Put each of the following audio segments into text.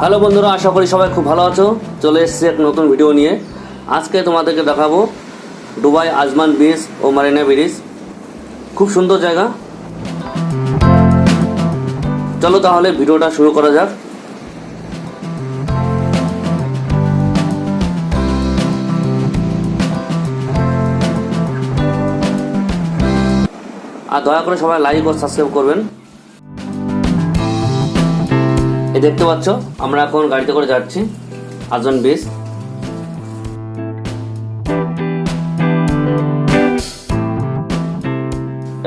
Hello বন্ধুরা, আশা করি সবাই খুব ভালো আছো। চলে এসেছি এক নতুন ভিডিও নিয়ে। আজকে তোমাদেরকে দেখাবো দুবাই আজমান বিচ ও মারিনা ব্রিজ খুব সুন্দর জায়গা। চলো তাহলে ভিডিওটা শুরু করা যাক। আর দয়া করে সবাই লাইক ও সাবস্ক্রাইব করবেন। এই দেখতে পাচ্ছ, আমরা এখন গাড়িতে করে যাচ্ছি আজন বিচ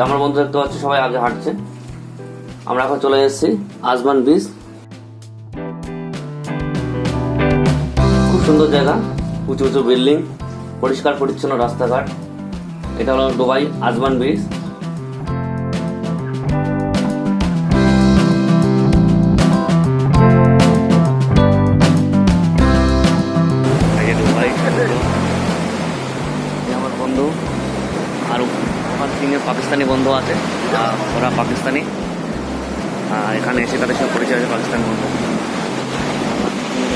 আমার বন্ধু দেখতে পাচ্ছ, সবাই আগে হাঁটছে। আমরা এখন চলে এসেছি আজমান বিচ খুব সুন্দর জায়গা, উঁচু উঁচু বিল্ডিং পরিষ্কার পরিচ্ছন্ন রাস্তাঘাট। এটা হলো দুবাই আজমান বিচ আমার তিনে পাকিস্তানি বন্ধু আছে ওরা পাকিস্তানি। এখানে এসে তাদের সব পরিচয় আছে পাকিস্তানি বন্ধু।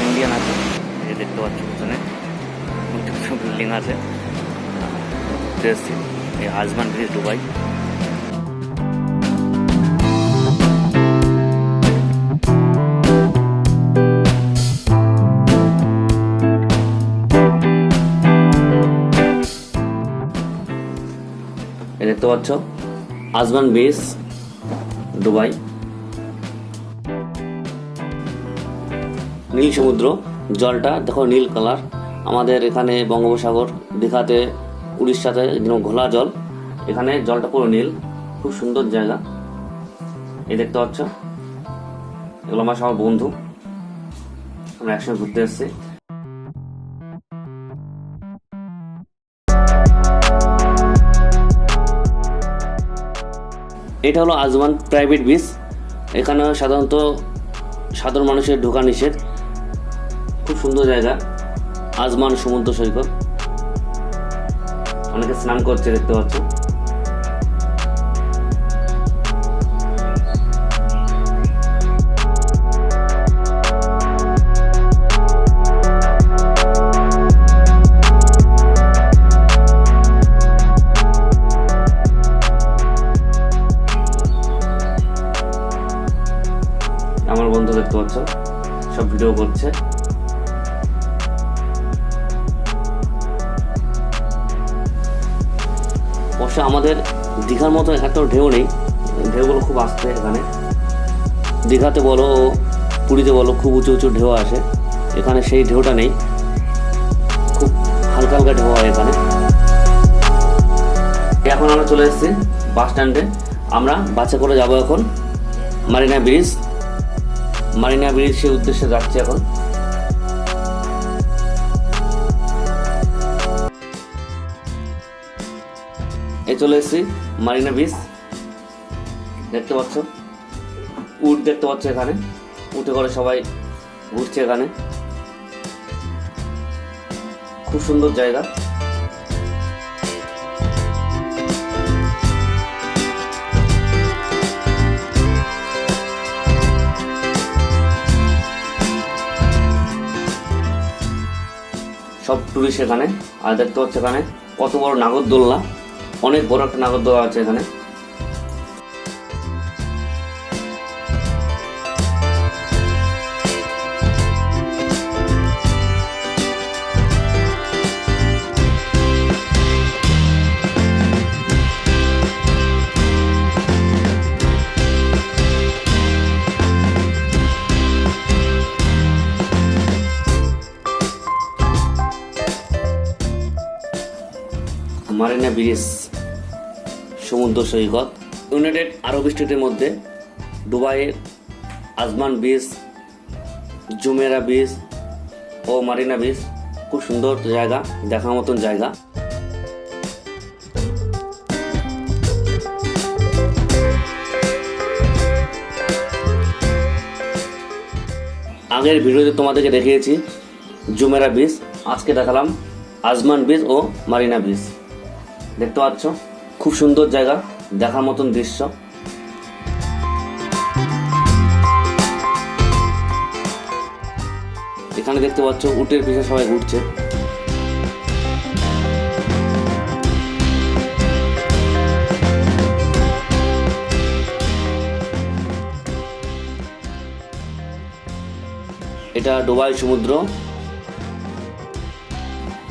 ইন্ডিয়ান আছে, এই দেখতে পাচ্ছি পিছনে। বিল্ডিং আছে। এই আজমান ব্রিজ দুবাই। দেখতে পাচ্ছ? Ajman beach Dubai. নীল সমুদ্র, জলটা, দেখো নীল কালার। আমাদের এখানে বঙ্গোপসাগর, দীঘাতে, উড়িষ্যাতে যেরকম ঘোলা জল। এখানে জলটা পুরো নীল, খুব সুন্দর জায়গা। এই দেখতে পাচ্ছ? এগুলো আমার সবার বন্ধু। আমরা একসঙ্গে ঘুরতে এসেছি। এটা হলো আজমান প্রাইভেট বিচ এখানে সাধারণত সাধারণ মানুষের ঢোকা নিষেধ। খুব সুন্দর জায়গা। আজমান সমুদ্র সৈকত। অনেকে স্নান করছে, দেখতে পাচ্ছ। আমার বন্ধু দেখতে পাচ্ছ, সব ভিডিও করছে। অবশ্য আমাদের দীঘার মতো এত ঢেউ নেই, ঢেউগুলো খুব আসছে এখানে। দীঘাতে বলো, পুরীতে বলো, খুব উঁচু উঁচু ঢেউ আসে। এখানে সেই ঢেউটা নেই, খুব হালকা হালকা ঢেউ হয় এখানে। এখন আমরা চলে এসেছি বাস স্ট্যান্ডে। আমরা বাসে করে যাব এখন মারিনা ব্রিজ। মারিনা ব্রিজ সেই উদ্দেশ্যে যাচ্ছি এখন। এই চলে এসেছি মারিনা বিচ। দেখতে পাচ্ছ? উট দেখতে পাচ্ছ এখানে। উঠে করে সবাই ঘুরছে এখানে। খুব সুন্দর জায়গা। সব টুরিস্ট এখানে। আর দেখতে পাচ্ছ এখানে কত বড় নাগরদোল্লা অনেক বড় একটা নাগরদোলা আছে এখানে। মারিনা ব্রিজ, সমুদ্র সৈকত, ইউনাইটেড আরব স্টেটের মধ্যে, দুবাইয়ের আজমান বিচ জুমেরা বিচ ও মারিনা বিচ খুব সুন্দর জায়গা, দেখার মতন জায়গা। আগের ভিডিওতে তোমাদেরকে দেখিয়েছি, জুমেরা বিচ আজকে দেখালাম আজমান বিচ ও মারিনা বিচ দেখতে পাচ্ছ? খুব সুন্দর জায়গা, দেখার মতন দৃশ্য। এখানে দেখতে পাচ্ছ, উটের পিছনে সবাই ঘুরছে। এটা ডুবাই সমুদ্র।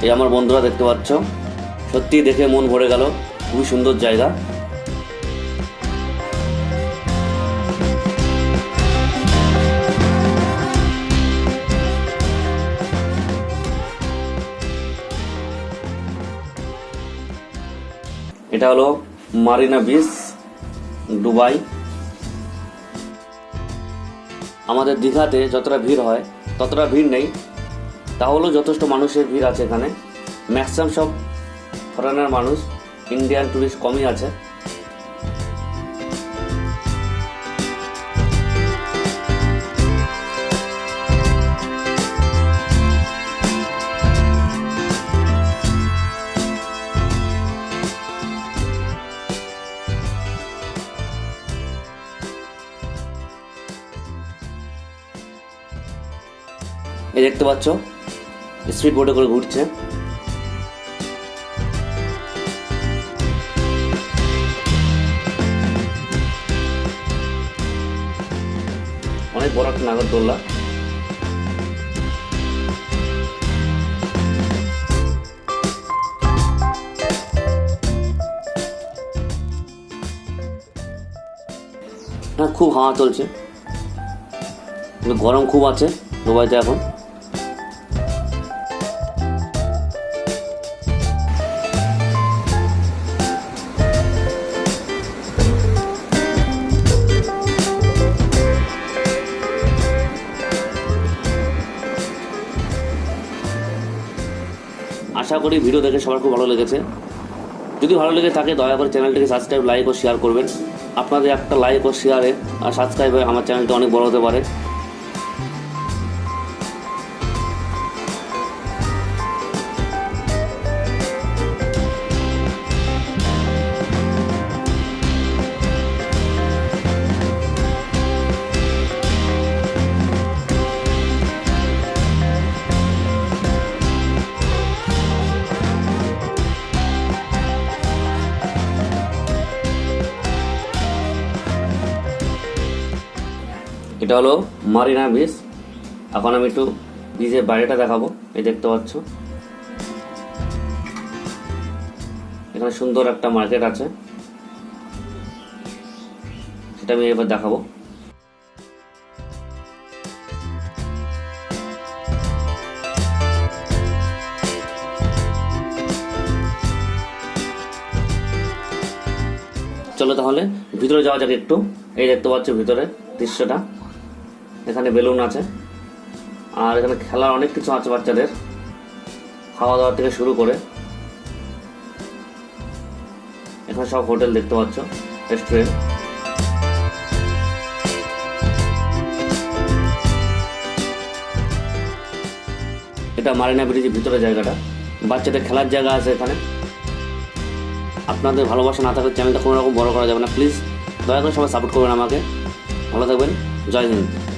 এই আমার বন্ধুরা দেখতে পাচ্ছ। সত্যি দেখে মন ভরে গেল। খুবই সুন্দর জায়গা। এটা হলো মারিনা বিচ, দুবাই। আমাদের দীঘাতে যতটা ভিড় হয়, ততটা ভিড় নেই। তাহলেও যথেষ্ট মানুষের ভিড় আছে এখানে। ম্যাক্সিমাম সব ফরেনার মানুষ ইন্ডিয়ান টুরিস্ট কমই আছে। এই দেখতে পাচ্ছ স্পিড বোটে করে ঘুরছে। বড় একটা নাগরদোল্লা। হ্যাঁ খুব হাওয়া চলছে। গরম খুব আছে দুবাইতে এখন। করি, ভিডিও দেখে সবার খুব ভালো লেগেছে। যদি ভালো লেগে থাকে, দয়া করে চ্যানেলটিকে সাবস্ক্রাইব লাইক ও শেয়ার করবেন। আপনাদের একটা লাইক ও শেয়ারে আর সাবস্ক্রাইবে আমার চ্যানেলটা অনেক বড় হতে পারে। এটা হলো মারিনা বিচ। এখন আমি একটু বিচের বাইরেটা দেখাবো। এই দেখতে পাচ্ছ। এখানে সুন্দর একটা মার্কেট আছে। সেটা আমি এবার দেখাবো। চলো তাহলে ভিতরে যাওয়া যাক একটু। এই দেখতে পাচ্ছ ভিতরে দৃশ্যটা। এখানে বেলুন আছে। আর এখানে খেলার অনেক কিছু আছে বাচ্চাদের। খাওয়া দাওয়া থেকে শুরু করে এখানে সব হোটেল দেখতে পাচ্ছ রেস্টুরেন্ট এটা মারিনা ব্রিজের ভিতরে জায়গাটা। বাচ্চাদের খেলার জায়গা আছে এখানে। আপনাদের ভালোবাসা না থাকলে চ্যানেলটা কোনো রকম বড় করা যাবে না। প্লিজ দয়া করে সবাই সাপোর্ট করবেন আমাকে। ভালো থাকবেন। জয় হিন্দ।